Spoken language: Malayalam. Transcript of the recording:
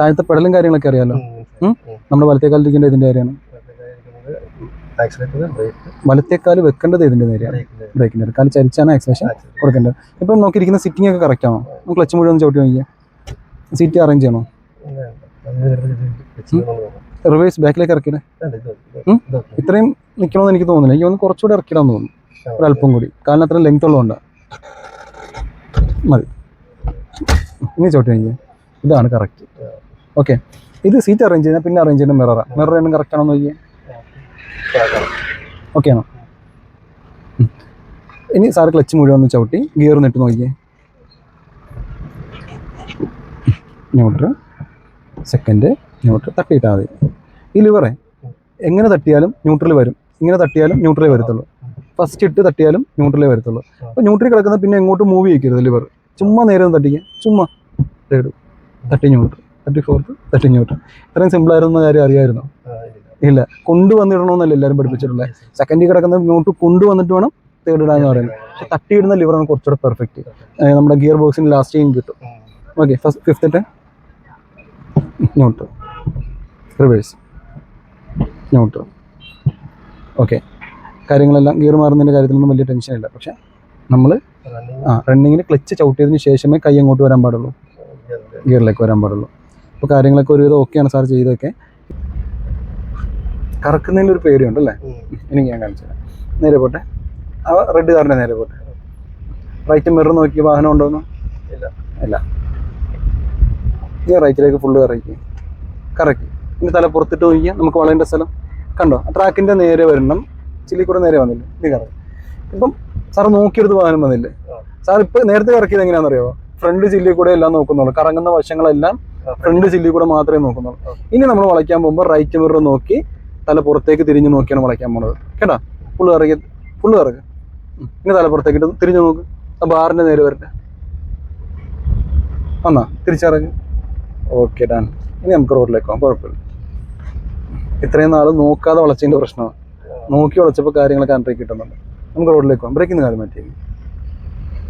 താഴത്തെ പെടലും കാര്യങ്ങളൊക്കെ അറിയാലോ? നമ്മുടെ വലത്തേക്കാലിരിക്കേണ്ട ഇതിന്റെ കാര്യമാണ്. വലത്തേക്കാൽ വെക്കേണ്ടത് ഇതിന്റെ നേരെയാണ്. ബ്രേക്കിന്റെ കാൽ ചരിച്ചാണ് ആക്സലേഷൻ കൊടുക്കേണ്ടത്. ഇപ്പം നോക്കിയിരിക്കുന്ന സിറ്റിംഗ് ഒക്കെ കറക്റ്റ് ആണോ? നമുക്ക് ക്ലച്ച് മുഴുവൻ ചവിട്ടി നോക്കിയാൽ സീറ്റ് അറേഞ്ച് ചെയ്യണോ? റിവേഴ്സ് ബാക്കിലേക്ക് ഇറക്കിയില്ലേ? ഇത്രയും നിൽക്കണമെന്ന് എനിക്ക് തോന്നുന്നില്ല. എനിക്ക് ഒന്ന് കുറച്ചുകൂടി ഇറക്കിടാന്ന് തോന്നുന്നു. ഒരല്പം കൂടി. കാലിന് അത്ര ലെങ്ത് ഉള്ളതുകൊണ്ട്. മതി. ഇനി ചവിട്ടി നോക്കിയാൽ ഇതാണ് കറക്റ്റ് ഓക്കെ. ഇത് സീറ്റ് അറേഞ്ച് ചെയ്യുന്ന പിന്നെ അറേഞ്ച് ചെയ്യുന്ന മിററാ മിറർ രണ്ടും കറക്റ്റ് ആണോ നോക്കിയേ. ഓക്കെ ആണോ? ഇനി സാർ ക്ലച്ച് മുഴുവൻ ഒന്ന് ചവിട്ടി ഗിയർ നിട്ട് നോക്കിയേ. ന്യൂട്രൽ സെക്കൻഡ് ന്യൂട്രൽ തട്ടിയിട്ടാൽ മതി. ഈ ലിവറെ എങ്ങനെ തട്ടിയാലും ന്യൂട്രൽ വരും. ഇങ്ങനെ തട്ടിയാലും ന്യൂട്രലേ വരത്തുള്ളൂ. ഫസ്റ്റ് ഇട്ട് തട്ടിയാലും ന്യൂട്രലേ വരത്തുള്ളൂ. അപ്പോൾ ന്യൂട്രൽ കിടക്കുന്ന പിന്നെ എങ്ങോട്ട് മൂവ് ചെയ്യിക്കരുത് ലിവർ ചുമ്മാ നേരെ ഒന്ന് തട്ടിക്കുക ചുമ്മാ. തട്ടി ന്യൂട്രൽ തട്ടി ഫോർത്ത് തേർട്ടി ന്യൂട്ടൺ ഇത്രയും സിമ്പിൾ ആയിരുന്ന കാര്യം അറിയായിരുന്നു? ഇല്ല. കൊണ്ടുവന്നിടണമെന്നല്ല എല്ലാവരും പഠിപ്പിച്ചിട്ടുള്ളത് സെക്കൻഡിൽ കിടക്കുന്ന നോട്ട് കൊണ്ടുവന്നിട്ട് വേണം തേർഡ് ഇടാന്ന് പറയുന്നത്. പക്ഷെ തട്ടിയിടുന്ന ലിവറാണ് കുറച്ചുകൂടെ പെർഫെക്റ്റ് നമ്മുടെ ഗിയർ ബോക്സിന് ലാസ്റ്റ് കിട്ടും. Okay first fifth not reverse not okay കാര്യങ്ങളെല്ലാം ഗിയർ മാറുന്നതിന്റെ കാര്യത്തിലൊന്നും വലിയ ടെൻഷൻ ഇല്ല. പക്ഷെ നമ്മൾ ആ റണ്ണിങ്ങിന് ക്ലച്ച് ചവിട്ടിയതിന് ശേഷമേ കൈ അങ്ങോട്ട് വരാൻ പാടുള്ളൂ. ഗിയറിലേക്ക് വരാൻ പാടുള്ളൂ. അപ്പോൾ കാര്യങ്ങളൊക്കെ ഒരുവിധം ഓക്കെയാണ് സാർ ചെയ്തൊക്കെ കറക്കുന്നതിന്റെ ഒരു പേരുണ്ട് അല്ലേ? എനിക്ക് ഞാൻ കാണിച്ചു തരാം. നേരെ പോട്ടെ. ആ റെഡ് കാറിന്റെ നേരെ പോട്ടെ. റൈറ്റ് മിറർ നോക്കി വാഹനം ഉണ്ടോന്ന് ഇല്ല. ഇല്ല. ഈ റൈറ്റിലേക്ക് ഫുള്ള് കറക്കി കറക്കി. ഇനി തല പുറത്തിട്ട് നോക്കിയാൽ നമുക്ക് വളരെ സ്ഥലം. കണ്ടോ? ആ ട്രാക്കിന്റെ നേരെ വരണം. ചില്ലി കൂടെ നേരെ വന്നില്ല? ഇത് കറക്കി. ഇപ്പം സാർ നോക്കിയെടുത്ത് വാഹനം വന്നില്ലേ? സാർ ഇപ്പം നേരത്തെ കറക്കിയത് എങ്ങനെയാണെന്നറിയാമോ ഫ്രണ്ട് ചില്ലി കൂടെ എല്ലാം നോക്കുന്നുള്ളൂ. കറങ്ങുന്ന വശങ്ങളെല്ലാം ഫ്രണ്ട് ചില്ലി കൂടെ മാത്രമേ നോക്കുന്നുള്ളൂ. ഇനി നമ്മൾ വളയ്ക്കാൻ പോകുമ്പോൾ റൈറ്റ് മിറർ നോക്കി തല പുറത്തേക്ക് തിരിഞ്ഞ് നോക്കിയാണ് വളയ്ക്കാൻ പോണത് കേട്ടാ? ഫുള്ള് ഇറങ്ങി ഫുള്ള് ഉം. ഇനി തല തിരിഞ്ഞു നോക്ക്. ആ ബാറിന്റെ നേരെ വരട്ടെ. വന്നാ? തിരിച്ചിറങ്ങി. ഓക്കെ ഡാൻ ഇനി നമുക്ക് റോഡിലേക്ക് പോകാം. കുഴപ്പമില്ല. ഇത്രയും നാൾ നോക്കാതെ വളച്ചതിന്റെ പ്രശ്നമാണ്. നോക്കി വളച്ചപ്പോൾ കാര്യങ്ങളൊക്കെ അണ്ടറിൽ കിട്ടുന്നുണ്ട്. നമുക്ക് റോഡിലേക്ക് പോകാം. ബ്രേക്കിന് കാര്യം മാറ്റി